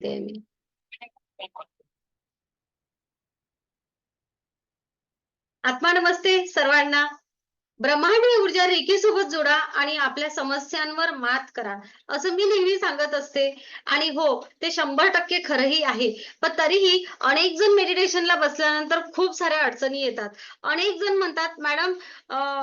ते मी आत्मा नमस्ते सर्वांना. ब्रह्मांडीय ऊर्जा रेखीसोबत जोडा आणि आपल्या समस्यांवर मात करा. असं मी नेहमी सांगत असते. आणि हो ते शंभर टक्के खरंही आहे. पण तरीही अनेक जण मेडिटेशनला बसल्यानंतर खूप साऱ्या अडचणी येतात. अनेक जण म्हणतात मॅडम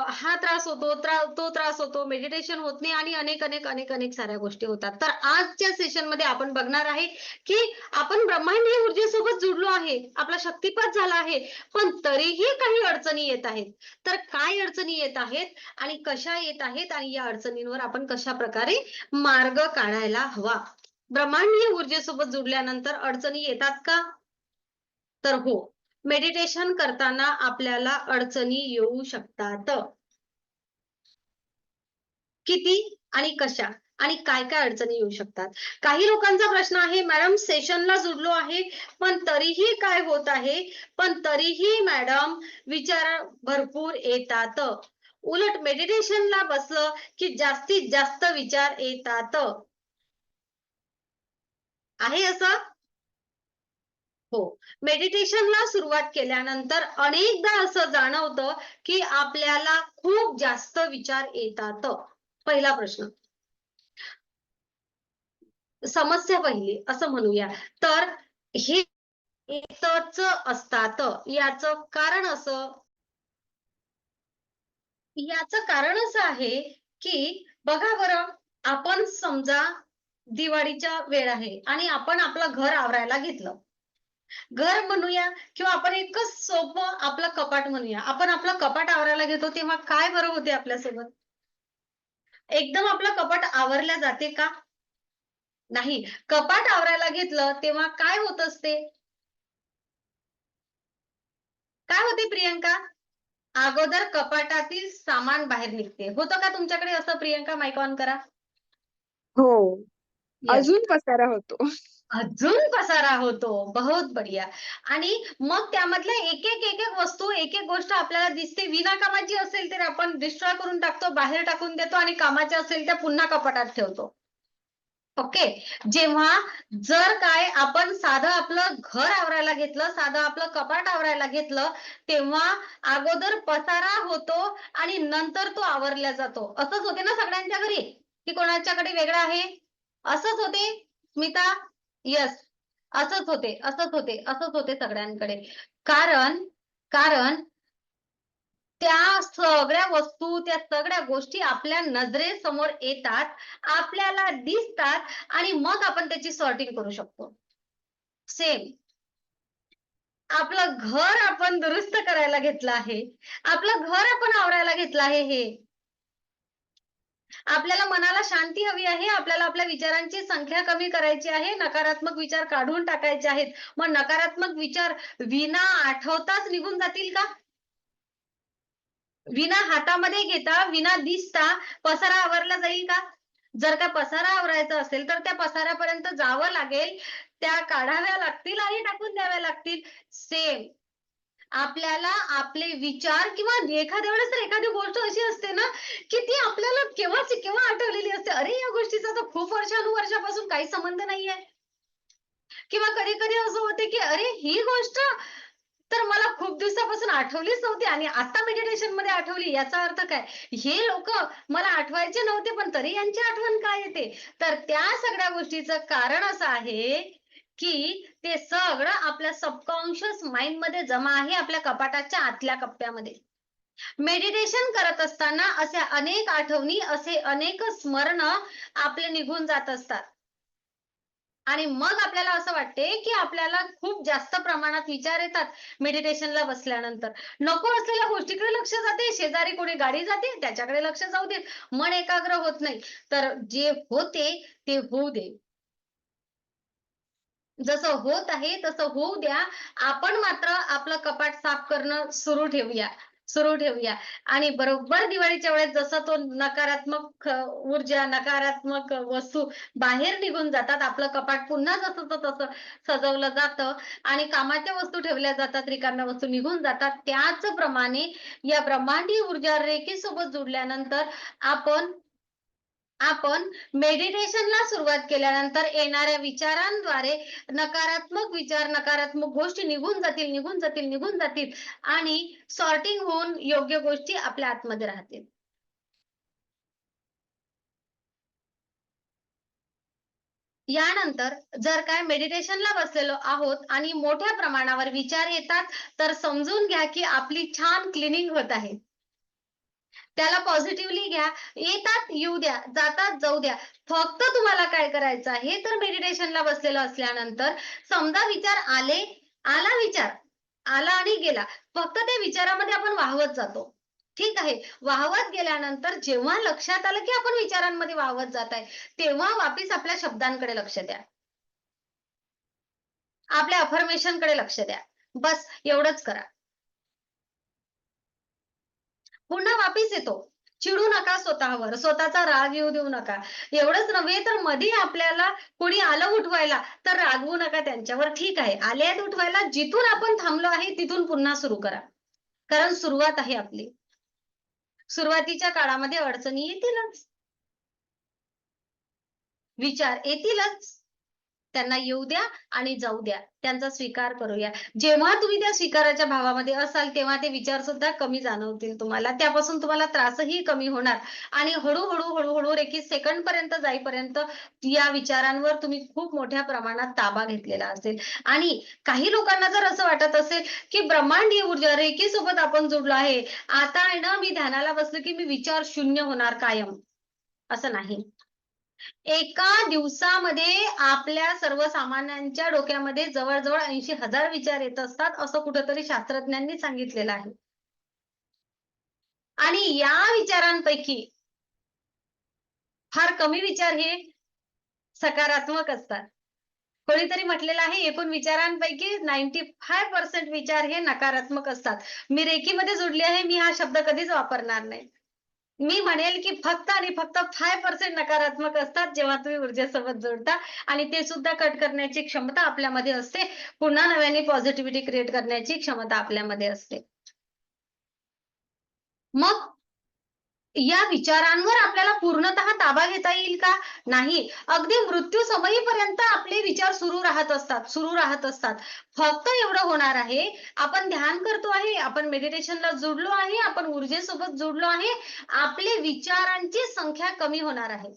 हा त्रास होतो त्रा- तो त्रास होतो मेडिटेशन होत नाही. आणि अनेक अनेक अनेक अनेक साऱ्या गोष्टी होतात. तर आजच्या सेशनमध्ये आपण बघणार आहे की आपण ब्रह्मांडीय ऊर्जेसोबत जुडलो आहे. आपला शक्तिपात झाला आहे. पण तरीही काही अडचणी येत आहेत. तर काय अडचणी येत आहेत आणि कशा येत आहेत आणि या अडचणींवर आपण कशा प्रकारे मार्ग काढायला हवा? ब्रह्मांडीय ऊर्जेसोबत जुडल्यानंतर अडचणी येतात का? तर हो मेडिटेशन करताना आपल्याला अडचणी येऊ शकतात. किती आणि कशा आणि काय काय अडचणी येऊ शकतात? काही लोकांचा प्रश्न आहे मॅडम सेशनला जुडलो आहे पण तरीही काय होत आहे? पण तरीही मॅडम विचार भरपूर येतात. उलट मेडिटेशनला बसलं की जास्तीत जास्त विचार येतात. आहे असं? हो. मेडिटेशनला सुरुवात केल्यानंतर अनेकदा असं जाणवतं की आपल्याला खूप जास्त विचार येतात. पहिला प्रश्न. समस्या पहिली असं म्हणूया. तर हे असतात. याचं कारण असं याचं कारण असं आहे की बघा बरं आपण समजा दिवाळीच्या वेळ आहे आणि आपण आपलं घर आवरायला घेतलं. घर म्हणूया किंवा आपण एकच सोपं आपलं कपाट म्हणूया. आपण आपलं कपाट आवरायला घेतो तेव्हा काय बरं होते आपल्यासोबत? एकदम आपलं कपाट आवरल्या जाते का? नाही. कपाट आवरायला घेतलं तेव्हा काय होत असते? काय होते प्रियंका? अगोदर कपाटातील सामान बाहेर निघते. होतं का तुमच्याकडे असं प्रियंका माईक ऑन करा? हो. Yes. अजून पसारा होतो. अजून पसारा होतो. बहुत बढिया. आणि मग त्यामधल्या एक एक एक एक वस्तू एक एक गोष्ट आपल्याला दिसते. विना कामाची असेल तर आपण डिस्ट्रॉय करून टाकतो बाहेर टाकून देतो आणि कामाच्या असेल त्या पुन्हा कपाटात ठेवतो. ओके जेव्हा जर काय आपण साधं आपलं घर आवरायला घेतलं साधं आपलं कपाट आवरायला घेतलं तेव्हा अगोदर पसारा होतो आणि नंतर तो आवरला जातो. असंच होते ना सगळ्यांच्या घरी? की कोणाच्याकडे वेगळं आहे? असंच होते? स्मिता? यस असंच होते असंच होते असंच होते सगळ्यांकडे. कारण कारण त्या सगळ्या वस्तू त्या सगळ्या गोष्टी आपल्या नजरेसमोर येतात आपल्याला दिसतात आणि मग आपण त्याची सॉर्टिंग करू शकतो. सेम आपलं घर आपण दुरुस्त करायला घेतलं आहे. आपलं घर आपण आवरायला घेतलं आहे हे. आपल्याला मनाला शांती हवी आहे आपल्याला आपल्या विचारांची संख्या कमी करायची आहे नकारात्मक विचार काढून टाकायचे आहेत. मग नकारात्मक विचार विना आठवताच निघून जातील का? विना हातामध्ये घेता विना दिसता पसारा आवरला जाईल का? जर का पसारा आवरायचा असेल तर त्या पसाऱ्यापर्यंत जावं लागेल. त्या काढाव्या लागतील आणि टाकून द्याव्या लागतील. सेम आपल्याला आपले विचार किंवा एखाद्या वेळेस तर एखादी गोष्ट अशी असते ना की ती आपल्याला केव्हाची केव्हा आठवलेली असते? अरे या गोष्टीचा तर खूप वर्षानुवर्षापासून काही संबंध नाहीये. किंवा कधी कधी असं होते की अरे ही गोष्ट तर मला खूप दिवसापासून आठवलीच नव्हती आणि आता मेडिटेशनमध्ये आठवली याचा अर्थ काय? हे लोक मला आठवायचे नव्हते पण तरी यांची आठवण काय येते? तर त्या सगळ्या गोष्टीचं कारण असं आहे की ते सगळं आपल्या सबकॉन्शियस माइंडमध्ये जमा आहे आपल्या कपाटाच्या आतल्या कप्प्यामध्ये. मेडिटेशन करत असताना अशा अनेक आठवणी असे अनेक स्मरण आपले निघून जात असतात. आणि मग आपल्याला असं वाटते की आपल्याला खूप जास्त प्रमाणात विचार येतात मेडिटेशनला बसल्यानंतर. नको असलेल्या गोष्टीकडे लक्ष जाते शेजारी कोणी गाडी जाते त्याच्याकडे लक्ष जाऊ दे मन एकाग्र होत नाही. तर जे होते ते होऊ दे. जसं होत आहे तसं होऊ द्या. आपण मात्र आपलं कपाट साफ करणं सुरू ठेवूया. सुरू ठेवूया. आणि बरोबर दिवाळीच्या वेळेस जसं तो नकारात्मक ऊर्जा नकारात्मक वस्तू बाहेर निघून जातात आपलं कपाट पुन्हा जसं तसं सजवलं जातं आणि कामाच्या वस्तू ठेवल्या जातात रिकाम्या वस्तू निघून जातात त्याचप्रमाणे या ब्रह्मांडीय ऊर्जा रेखेसोबत जुडल्यानंतर आपण आपण मेडिटेशनला सुरुवात केल्यानंतर येणाऱ्या विचारांद्वारे नकारात्मक विचार नकारात्मक गोष्टी निघून जातील निघून जातील निघून जातील आणि सॉर्टिंग होऊन योग्य गोष्टी आपल्या आतमध्ये राहतील. यानंतर जर काय मेडिटेशनला बसलेलो आहोत आणि मोठ्या प्रमाणावर विचार येतात तर समजून घ्या की आपली छान क्लिनिंग होत आहे. त्याला पॉझिटिव्हली घ्या. येतात येऊ द्या. जातात जाऊ द्या. फक्त तुम्हाला काय करायचं आहे? तर मेडिटेशनला बसलेलं असल्यानंतर समजा विचार आले आला विचार. आला आणि गेला. फक्त त्या विचारामध्ये आपण वाहवत जातो. ठीक आहे? वाहवत गेल्यानंतर जेव्हा लक्षात आलं की आपण विचारांमध्ये वाहवत जात आहे तेव्हा वापिस आपल्या शब्दांकडे लक्ष द्या. आपल्या अफर्मेशनकडे लक्ष द्या. बस एवढंच करा. पुन्हा वापिस येतो. चिडू नका स्वतःवर. स्वतःचा राग येऊ देऊ नका. एवढंच नव्हे तर मध्ये आपल्याला कोणी आलं उठवायला तर रागवू नका त्यांच्यावर. ठीक आहे. आले आहेत उठवायला जिथून आपण थांबलो आहे तिथून पुन्हा सुरू करा. कारण सुरुवात आहे आपली. सुरुवातीच्या काळामध्ये अडचणी येतीलच. विचार येतीलच. त्यांना येऊ द्या आणि जाऊ द्या. त्यांचा स्वीकार करूया. जेव्हा तुम्ही त्या स्वीकाराच्या भावामध्ये असाल तेव्हा ते विचार सुद्धा कमी जाणवतील तुम्हाला. त्यापासून तुम्हाला त्रासही कमी होणार. आणि हळूहळू हळूहळू एकी सेकंड पर्यंत जाईपर्यंत या विचारांवर तुम्ही खूप मोठ्या प्रमाणात ताबा घेतलेला असेल. आणि काही लोकांना जर असं वाटत असेल की ब्रह्मांडीय ऊर्जा रेकी सोबत आपण जोडलो आहे आता आहे ना मी ध्यानाला बसलो की मी विचार शून्य होणार कायम. असं नाही. एका दिवसामध्ये आपल्या सर्वसामान्यांच्या डोक्यामध्ये जवळजवळ ऐंशी हजार विचार येत असतात असं कुठंतरी शास्त्रज्ञांनी सांगितलेलं आहे. आणि या विचारांपैकी फार कमी विचार हे सकारात्मक असतात. कोणीतरी म्हटलेलं आहे एकूण विचारांपैकी नाईन्टी फाय पर्सेंट विचार हे नकारात्मक असतात. मी रेकीमध्ये जोडली आहे मी हा शब्द कधीच वापरणार नाही. मी म्हणेल की फक्त आणि फक्त फाय पर्सेंट नकारात्मक असतात जेव्हा तुम्ही ऊर्जेसोबत जोडता आणि ते सुद्धा कट करण्याची क्षमता आपल्यामध्ये असते. पुन्हा नव्याने पॉझिटिव्हिटी क्रिएट करण्याची क्षमता आपल्यामध्ये असते. मग या विचारांवर आपल्याला पूर्णतः ताबा घेता येईल का? नाही. अगदी मृत्यू समयीपर्यंत आपले विचार सुरू राहत असतात सुरू राहत असतात. फक्त एवढं होणार आहे आपण ध्यान करतो आहे आपण मेडिटेशनला जुडलो आहे आपण ऊर्जेसोबत जुडलो आहे आपले विचारांची संख्या कमी होणार आहे.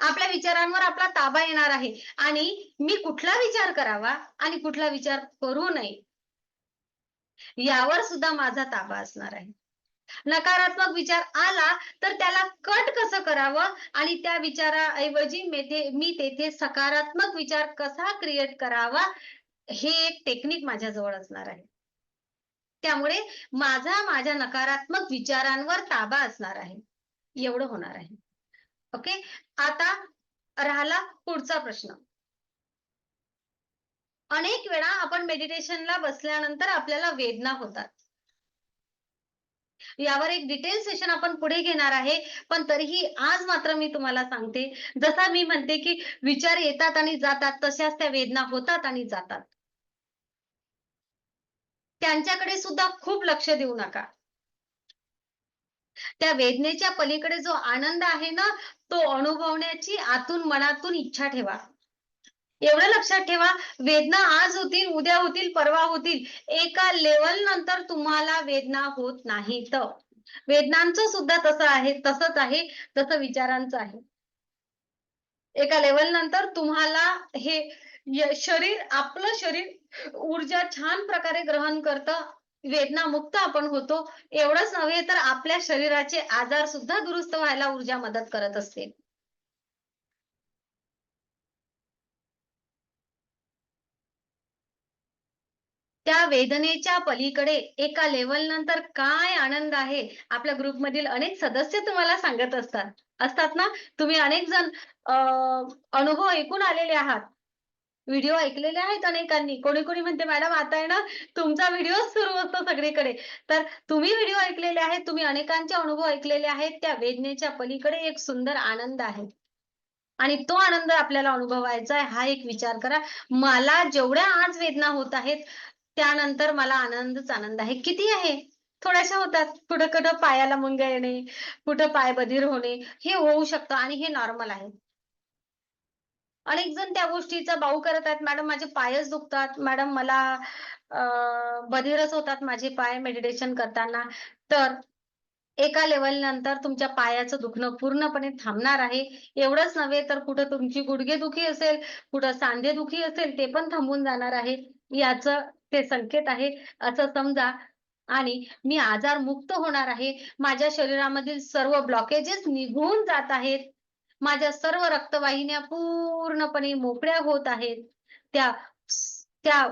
आपल्या विचारांवर आपला ताबा येणार आहे. आणि मी कुठला विचार करावा आणि कुठला विचार करू नये? यावर सुद्धा माझा ताबा असणार आहे. नकारात्मक विचार आला तर त्याला कट कसं करावं? आणि त्या विचाराऐवजी मी मी तेथे सकारात्मक विचार कसा क्रिएट करावा? हे एक टेक्निक माझ्याजवळ असणार आहे. त्यामुळे माझा माझ्या नकारात्मक विचारांवर ताबा असणार आहे. एवढं होणार आहे. ओके? आता राहिला पुढचा प्रश्न. अनेक वेळा आपण मेडिटेशनला बसल्यानंतर आपल्याला वेदना होतात. यावर एक डिटेल सेशन आपण पुढे घेणार आहे. पण तरीही आज मात्र मी तुम्हाला सांगते जसा मी म्हणते की विचार येतात आणि जातात तशाच त्या वेदना होतात आणि जातात. त्यांच्याकडे सुद्धा खूप लक्ष देऊ नका. त्या वेदनेच्या पलीकडे जो आनंद आहे ना तो अनुभवण्याची आतून मनातून इच्छा ठेवा. एवढं लक्षात ठेवा वेदना आज होतील उद्या होतील परवा होतील. एका लेवल नंतर तुम्हाला वेदना होत नाहीत. वेदनांचं सुद्धा तसं आहे तसंच आहे तसं विचारांचं आहे. एका लेवल नंतर तुम्हाला हे शरीर आपलं शरीर ऊर्जा छान प्रकारे ग्रहण करतं वेदना मुक्त आपण होतो. एवढंच नव्हे तर आपल्या शरीराचे आजार सुद्धा दुरुस्त व्हायला ऊर्जा मदत करत असते. त्या वेदनेच्या पलीकडे एका लेवल नंतर काय आनंद आहे आपल्या ग्रुपमधील अनेक सदस्य तुम्हाला सांगत असतात. असतात ना? तुम्ही अनेक जण अनुभव ऐकून आलेले आहात. व्हिडिओ ऐकलेले आहेत अनेकांनी. कोणी कोणी म्हणते मॅडम आता आहे ना तुमचा व्हिडिओ सुरू असतो सगळीकडे. तर तुम्ही व्हिडिओ ऐकलेले आहेत तुम्ही अनेकांचे अनुभव ऐकलेले आहेत. त्या वेदनेच्या पलीकडे एक सुंदर आनंद आहे. आणि तो आनंद आपल्याला अनुभवायचा आहे. हा एक विचार करा. मला जेवढ्या आज वेदना होत आहेत त्यानंतर मला आनंदच आनंद आहे किती आहे थोड्याशा होतात. कुठं-कुठं पायाला मुंग्या येणे, कुठं पाय बधीर होणे, हे होऊ शकतं आणि हे नॉर्मल आहे. अनेक जण त्या गोष्टीचा बाऊ करत आहेत, "मॅडम माझे पायच दुखतात, मॅडम मला बधीरच होतात माझे पाय मेडिटेशन करताना." तर एका लेवल नंतर तुमच्या पायाचं दुखणं पूर्णपणे थांबणार आहे. एवढंच नव्हे तर कुठं तुमची गुडघे दुखी असेल, कुठं सांधे दुखी असेल, ते पण थांबून जाणार आहे. याचं हे संकेत आहे असं समजा आणि मी आजार मुक्त होणार आहे. माझ्या शरीरामधील सर्व ब्लॉकेजेस निघून जात आहेत. माझ्या सर्व रक्तवाहिन्या पूर्णपणे मोकळ्या होत आहेत. त्या त्या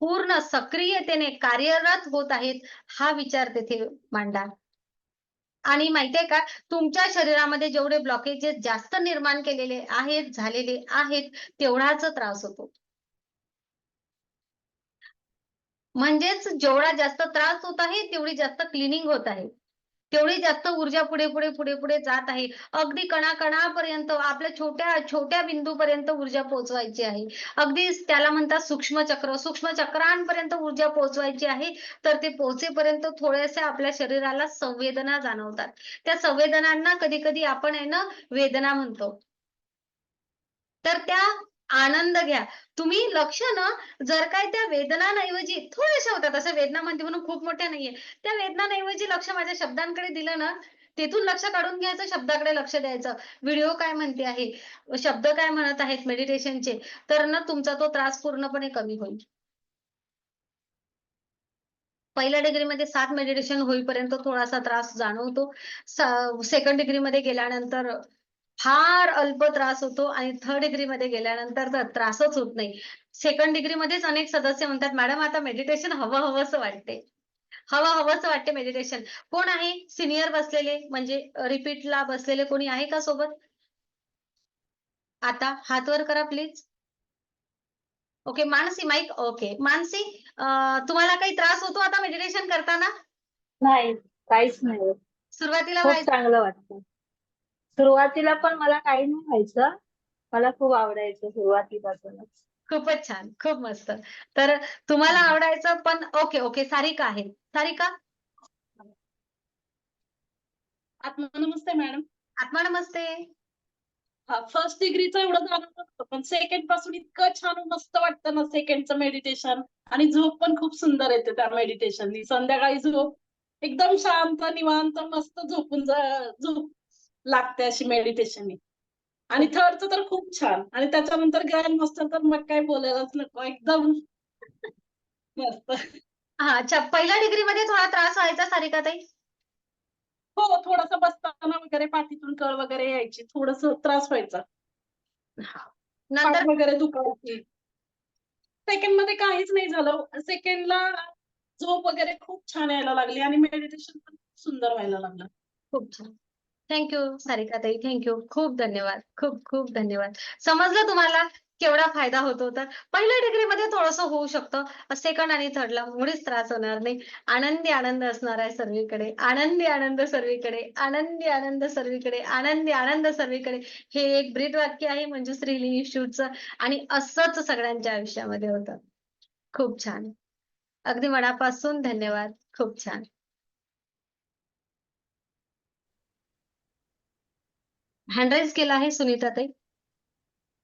पूर्ण सक्रियतेने कार्यरत होत आहेत. हा विचार तेथे मांडा. आणि माहितीये का, तुमच्या शरीरामध्ये जेवढे ब्लॉकेजेस जास्त निर्माण केलेले आहेत, झालेले आहेत, तेवढाच त्रास होतो. म्हणजेच जेवढा जास्त त्रास होत आहे, तेवढी जास्त क्लिनिंग होत आहे. तेवढी जास्त ऊर्जा पुढे, पुढे, पुढे, पुढे जात आहे. अगदी कणाकणापर्यंत आपल्या छोट्या, छोट्या बिंदूपर्यंत ऊर्जा पोहोचवायची आहे. अगदी त्याला म्हणतात सूक्ष्म चक्र. सूक्ष्म चक्रांपर्यंत ऊर्जा पोहोचवायची आहे. तर ते पोहोचेपर्यंत थोड्याशा आपल्या शरीराला संवेदना जाणवतात. त्या संवेदनांना कधी-कधी आपण आहे ना वेदना म्हणतो. तर त्या आनंद घ्या. तुम्ही लक्ष ना जर काय त्या वेदनांऐवजी थोड्याशा होतात, तसं वेदना म्हणते म्हणून खूप मोठ्या नाहीये. त्या वेदनांऐवजी लक्ष माझ्या शब्दांकडे दिलं ना, तिथून लक्ष काढून घ्यायचं, शब्दाकडे लक्ष द्यायचं. व्हिडिओ काय म्हणते आहे, शब्द काय म्हणत आहेत मेडिटेशनचे, तर ना तुमचा तो त्रास पूर्णपणे कमी होईल. पहिल्या डिग्रीमध्ये सात मेडिटेशन होईपर्यंत थोडासा त्रास जाणवतो. सेकंड डिग्रीमध्ये गेल्यानंतर फार अल्प त्रास होतो आणि थर्ड डिग्रीमध्ये गेल्यानंतर तर त्रासच होत नाही. सेकंड डिग्रीमध्येच अनेक सदस्य म्हणतात, "मॅडम आता मेडिटेशन हवं हवंसं वाटते." हवं हवंसं वाटते मेडिटेशन. कोण आहे सीनियर बसलेले म्हणजे रिपीटला बसलेले कोणी आहे का सोबत? आता हात वर करा please. Okay, Mansi mic okay. Mansi तुम्हाला काही त्रास होतो आता मेडिटेशन करताना? नाही, काहीच नाही. सुरुवातीला? चांगलं वाटतं. सुरुवातीला पण मला काही नाही व्हायचं. मला खूप आवडायचं सुरुवातीपासूनच. खूपच छान. खूप मस्त. तर तुम्हाला. आवडायचं पण ओके, ओके. सारिका आहे. सारिका? आत्मा नमस्ते मॅडम. आत्मा नमस्ते. हां, फर्स्ट डिग्रीचं एवढं जाणवत नव्हतं. पण सेकंडपासून इतकं छान मस्त वाटतं ना सेकंडचं मेडिटेशन आणि झोप पण खूप सुंदर येते त्या मेडिटेशननी. संध्याकाळी झोप एकदम शांत, निवांत मस्त झोपून जा झोप लागते अशी मेडिटेशननी. आणि थर्डचं तर खूप छान आणि त्याच्यानंतर ग्रँड मास्टर तर मग काय बोलायलाच नको. एकदम मस्त. हां, अच्छा. पहिल्या डिग्रीमध्ये थोडा त्रास व्हायचा सारिका ताई? हो, थोडंसं बसताना वगैरे पाठीतून कळ वगैरे यायची. थोडंसं त्रास व्हायचा. हां. नंतर वगैरे दुखायची. सेकंडमध्ये काहीच नाही झालं. सेकंडला झोप वगैरे खूप छान यायला लागली आणि मेडिटेशन पण सुंदर व्हायला लागलं. खूप छान. थँक यू सारिका ताई. थँक्यू खूप धन्यवाद. खूप खूप धन्यवाद. समजलं तुम्हाला केवढा फायदा होतो तर. पहिल्या डिग्रीमध्ये थोडंसं होऊ शकतं. सेकंड आणि थर्डला मुळीच त्रास होणार नाही. आनंदी आनंद असणार आहे सर्वीकडे. आनंदी आनंद सर्वीकडे. आनंदी आनंद सर्वीकडे. आनंदी आनंद सर्वीकडे. हे एक ब्रीद वाक्य आहे म्हणजे हिलिंग इन्स्टिट्यूटचं आणि असंच सगळ्यांच्या आयुष्यामध्ये होतं. खूप छान. अगदी मनापासून धन्यवाद. खूप छान. हँड राइज केला आहे सुनीता ताई.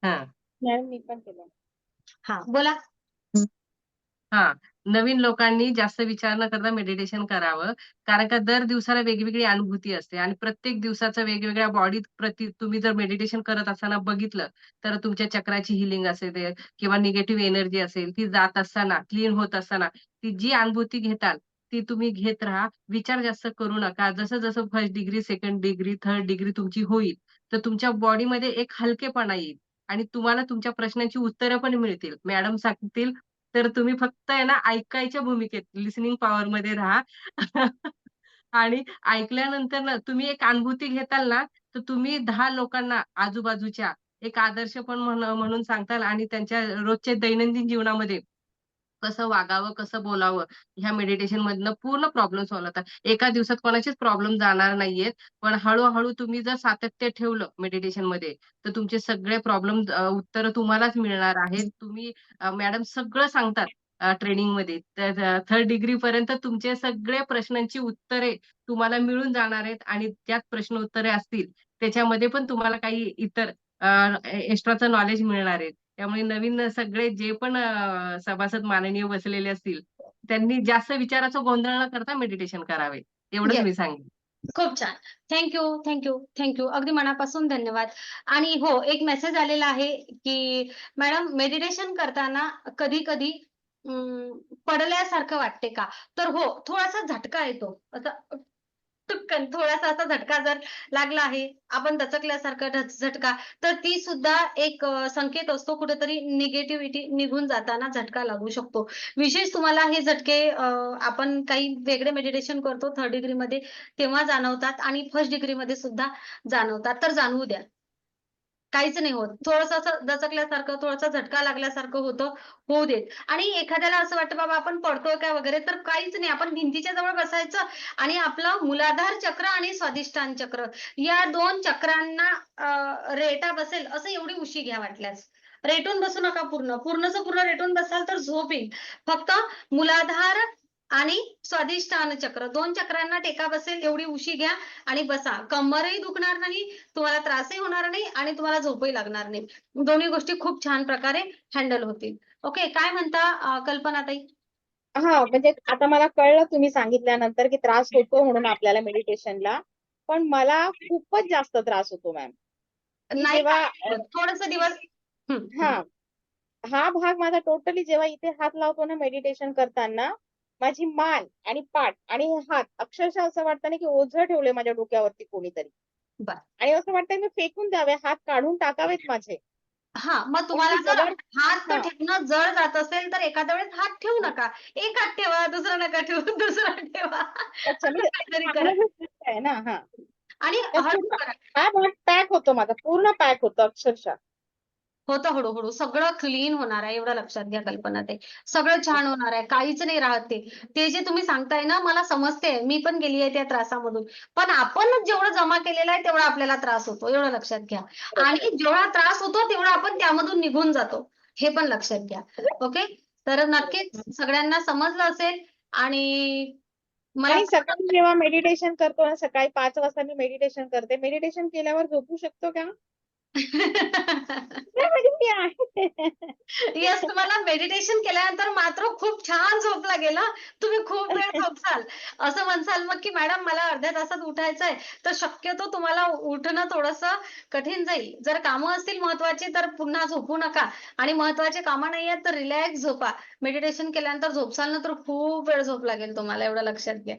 हां. मॅडम मी पण केलं. हां, बोला. हां. नवीन लोकांनी जास्त विचार न करता मेडिटेशन करावं. कारण का दर दिवसाला वेगवेगळी अनुभूती असते आणि प्रत्येक दिवसाचं वेगवेगळ्या बॉडीत प्रति तुम्ही जर मेडिटेशन करत असताना बघितलं, तर तुमच्या चक्राची हिलिंग असेल ते किंवा निगेटिव्ह एनर्जी असेल, ती जात असताना, क्लीन होत असताना, ती जी अनुभूती घेताल, ती तुम्ही घेत राहा. विचार जास्त करू नका. जसं-जसं first degree, second degree, third degree तुमची होईल, तर तुमच्या बॉडीमध्ये एक हलकेपणा येईल आणि तुम्हाला तुमच्या प्रश्नांची उत्तरं पण मिळतील. मॅडम सांगतील, तर तुम्ही फक्त आहे ना ऐकायच्या भूमिकेत लिसनिंग पॉवर मध्ये राहा. आणि ऐकल्यानंतर ना तुम्ही एक अनुभूती घेताल ना, तर तुम्ही दहा लोकांना आजूबाजूच्या एक आदर्श पण म्हणून सांगताल आणि त्यांच्या रोजच्या दैनंदिन जीवनामध्ये कसं वागावं, कसं बोलावं, ह्या मेडिटेशन मधनं पूर्ण प्रॉब्लेम सॉल्व्ह होतात. एका दिवसात कोणाचेच प्रॉब्लेम जाणार नाहीयेत. पण हळूहळू तुम्ही जर सातत्य ठेवलं मेडिटेशनमध्ये तर तुमचे सगळे प्रॉब्लेम उत्तर तुम्हालाच मिळणार आहेत. तुम्ही मॅडम सगळं सांगतात. ट्रेनिंगमध्ये तर थर्ड डिग्री पर्यंत तुमचे सगळे प्रश्नांची उत्तरे तुम्हाला मिळून जाणार आहेत आणि त्यात प्रश्न उत्तरे असतील त्याच्यामध्ये पण तुम्हाला काही इतर एक्स्ट्राचं नॉलेज मिळणार आहे त्यामुळे नवीन सगळे जे पण सभासद माननीय बसलेले असतील त्यांनी जास्त विचाराचं गोंधळ न करता मेडिटेशन करावे. एवढंच Yes. मी सांगेन. खूप छान. थँक्यू थँक्यू थँक्यू अगदी मनापासून धन्यवाद. आणि हो एक मेसेज आलेला आहे की मॅडम मेडिटेशन करताना कधी कधी पडल्यासारखं वाटते का? तर हो थोडासा झटका येतो. असा टुक्कन थोडासा असा झटका जर लागला आहे आपण दचकल्यासारखा झटका तर ती सुद्धा एक संकेत असतो कुठेतरी निगेटिव्हिटी निघून जाताना झटका लागू शकतो. विशेष तुम्हाला हे झटके आपण काही वेगळे मेडिटेशन करतो थर्ड डिग्री मध्ये तेव्हा जाणवतात आणि फर्स्ट डिग्री मध्ये सुद्धा जाणवतात. तर जाणवू द्या. काहीच नाही होत. थोडस असं दचकल्यासारखं थोडासा झटका लागल्यासारखं होतं होऊ देत. आणि एखाद्याला असं वाटतं बाबा आपण पडतोय काय वगैरे तर काहीच नाही. आपण भिंतीच्या जवळ बसायचं आणि आपलं मुलाधार चक्र आणि स्वादिष्टान चक्र या दोन चक्रांना रेटा बसेल असं एवढी उशी घ्या वाटल्यास. रेटून बसू नका पूर्ण. पूर्णच पूर्ण रेटून बसाल तर झोप येईल. फक्त मुलाधार आणि स्वादिष्टान चक्र. दोन चक्रांना टेका बसेल एवढी उशी घ्या आणि बसा. कंबरही दुखणार नाही तुम्हाला त्रासही होणार नाही आणि तुम्हाला झोपही लागणार नाही. दोन्ही गोष्टी खूप छान प्रकारे हँडल होतील. ओके काय म्हणता अं, कल्पनाताई? हा म्हणजे आता मला कळलं तुम्ही सांगितल्यानंतर की त्रास होतो म्हणून आपल्याला मेडिटेशनला पण मला खूपच जास्त त्रास होतो मॅम थोडस दिवस हं, हा. हा भाग माझा टोटली जेव्हा इथे हात लावतो ना मेडिटेशन करताना माझी मान आणि पाठ आणि हे हात अक्षरशः असं वाटतं ना की ओझं ठेवले माझ्या डोक्यावरती कोणीतरी. आणि असं वाटतं मी फेकून द्यावे हात काढून टाकावेत माझे. हा मग तुम्हाला जर हात. ठेवणं जड जात असेल तर एखाद्या वेळेस हात ठेवू नका. एक हात ठेवा दुसरा नका ठेवू दुसरा ठेवा. म्हणजे ना हा. आणि पॅक होतो माझा पूर्ण पॅक होतो अक्षरशः. होतं हळूहळू. सगळं क्लीन होणार आहे एवढं लक्षात घ्या कल्पना ते सगळं छान होणार आहे काहीच नाही राहत ते. ते जे तुम्ही सांगताय ना मला समजते मी पण गेली आहे त्या त्रासामधून. पण आपण जेवढं जमा केलेलं आहे तेवढा आपल्याला त्रास होतो. एवढं लक्षात घ्या. आणि जेवढा त्रास होतो तेवढा आपण त्यामधून निघून जातो. हे पण लक्षात घ्या. ओके? तर नक्कीच सगळ्यांना समजलं असेल आणि मला सकाळी जेव्हा मेडिटेशन करतो ना सकाळी पाच वाजता मी मेडिटेशन करते. मेडिटेशन केल्यावर झोपू शकतो का? नाही, म्हणजे मी आहे येस तुम्हाला मेडिटेशन केल्यानंतर मात्र खूप छान झोप लागेल हं. तुम्ही खूप वेळ झोपसाल. असं म्हणसाल मग की मॅडम मला अर्ध्या तासात उठायचंय. तर शक्यतो तुम्हाला उठणं थोडंसं कठीण जाईल. जर कामं असतील महत्वाची तर पुन्हा झोपू नका. आणि महत्त्वाचे कामं नाही आहेत तर रिलॅक्स झोपा. मेडिटेशन केल्यानंतर झोपसाल ना तर खूप वेळ झोप लागेल तुम्हाला एवढं लक्षात घ्या.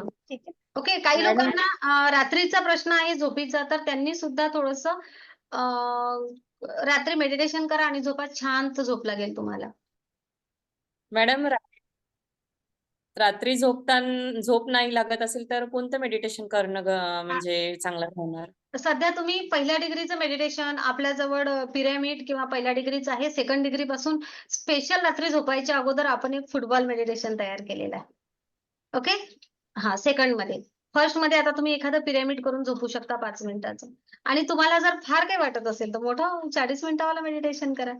ठीक आहे. ओके काही लोकांना रात्रीचा प्रश्न आहे झोपीचा तर त्यांनी सुद्धा थोडस रात्री मेडिटेशन करा आणि झोपा शांत झोप लागेल तुम्हाला. मॅडम रा- रात्री झोपताना झोप नाही लागत असेल तर कोणतं मेडिटेशन करणं ग- म्हणजे चांगलं राहणार? सध्या तुम्ही पहिल्या डिग्रीचं मेडिटेशन आपल्याजवळ पिरॅमिड किंवा पहिल्या डिग्रीचं आहे सेकंड डिग्री पासून स्पेशल रात्री झोपायच्या अगोदर आपण एक फुटबॉल मेडिटेशन तयार केलेलं आहे. ओके? हा सेकंडमध्ये. फर्स्टमध्ये आता तुम्ही एखादं पिरॅमिड करून झोपू शकता पाच मिनिटाचं. आणि तुम्हाला जर फार काही वाटत असेल तर मोठं चाळीस मिनिटावाला मेडिटेशन करा.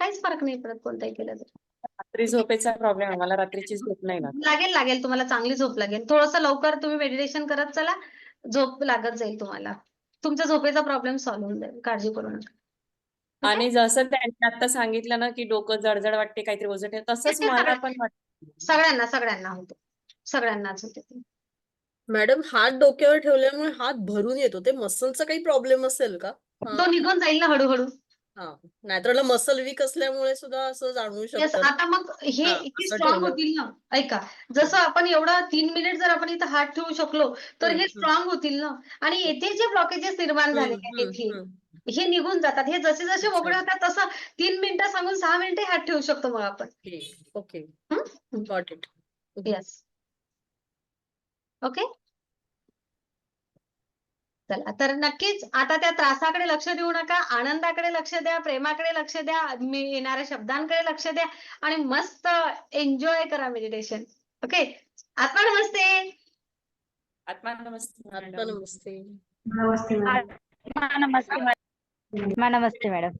काहीच फरक नाही पडत कोणताही केलं तर. रात्री झोपेचा प्रॉब्लेम आहे मला रात्रीची झोप नाही लागत. लागेल लागेल तुम्हाला चांगली झोप लागेल. थोडंसं लवकर तुम्ही मेडिटेशन करत चला झोप लागत जाईल तुम्हाला. तुमच्या झोपेचा प्रॉब्लेम सॉल्व्ह होऊन जाईल काळजी करू नका. आणि जसं त्यांनी आता सांगितलं ना की डोकं जडजड वाटते काहीतरी ओझं ठेव तसंच मला पण वाटतं. सगळ्यांना सगळ्यांना होतो. सगळ्यांनाच होते ते. मॅडम हात डोक्यावर ठेवल्यामुळे हात भरून येतो ते मसलचा काही प्रॉब्लेम असेल का तो निघून जाईल ना हळूहळू नाहीतर मसल वीक असल्यामुळे सुद्धा असं जाणवू शकतं. आता मग हे इतकी स्ट्रॉंग. होतील ना ऐका जसं आपण एवढं तीन मिनिट जर आपण इथं हात ठेवू शकलो तर हे. स्ट्रॉंग होतील ना आणि येथे जे ब्लॉकेजेस निर्माण झालेले आहेत. हे निघून जातात हे जसे जसे. मोकळे होतात तसं तीन मिनिटं सांगून सहा मिनिटे हात ठेवू शकतो मग आपण okay? Got it yes okay? चला तर नक्कीच आता त्या त्रासाकडे लक्ष देऊ नका आनंदाकडे लक्ष द्या प्रेमाकडे लक्ष द्या मी येणाऱ्या शब्दांकडे लक्ष द्या आणि मस्त एन्जॉय करा मेडिटेशन ओके? आत्मा नमस्ते. आत्मा नमस्ते आता मॅडम नमस्ते. नमस्ते नमस्ते मॅडम. नमस्ते मॅडम.